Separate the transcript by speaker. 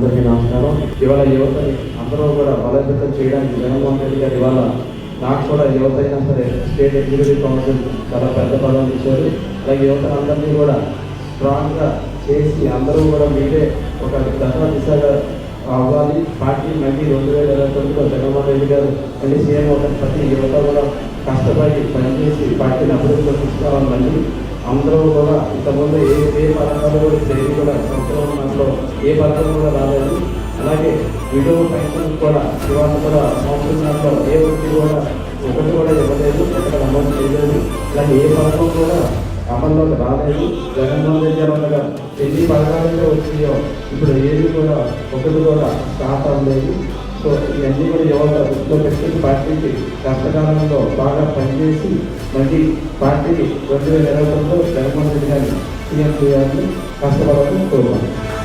Speaker 1: అందరికీ నమస్కారం. ఇవాళ యువతని అందరూ కూడా బలోపేతం చేయడానికి జగన్మోహన్ రెడ్డి గారు ఇవాళ నాకు కూడా యువత అయినా సరే స్టేట్ ఎగ్జిక్యూటివ్ కౌన్సిల్ చాలా పెద్ద పదం ఇచ్చారు. అలాగే యువత అందరినీ కూడా స్ట్రాంగ్గా చేసి అందరూ కూడా మీరే ఒక దశ దిశగా అవ్వాలి పార్టీ మళ్ళీ రెండు వేల ఇరవై తొమ్మిదిలో జగన్మోహన్ రెడ్డి గారు మళ్ళీ సీఎం అవుతారు ప్రతి యువత కూడా కష్టపడి పనిచేసి పార్టీని అభివృద్ధిలో తీసుకురావాలి. మళ్ళీ అందరూ కూడా ఇంతకుముందు ఏ ఏ పథకాలు కూడా చేయడం కూడా సంవత్సరం ఏ పథకాలు కూడా వీడియో అలాగే కూడా ఇవాళ కూడా సంవత్సరం ఏ వృత్తి కూడా ఒకటి కూడా ఇవ్వలేదు ఎక్కడ అమలు చేయలేదు. అలాగే ఏ పథకం కూడా అమల్లోకి రాలేదు. జగన్మోహన్ రెడ్డి గారు ఉండగా ఎన్ని పథకాలైతే వచ్చినాయో ఇప్పుడు ఏది కూడా ఒకటి కూడా స్టార్ట్ లేదు సో ఇవన్నీ కూడా యువత దృష్టిలో పెట్టుకుని పార్టీకి కష్టకాలంలో బాగా పనిచేసి మళ్ళీ పార్టీకి రెండు వేల ఇరవై తొమ్మిదిలో జగన్మోహన్ రెడ్డి గారిని సీఎం చేయాలని కష్టపడాలని కోరుకుంటున్నాను.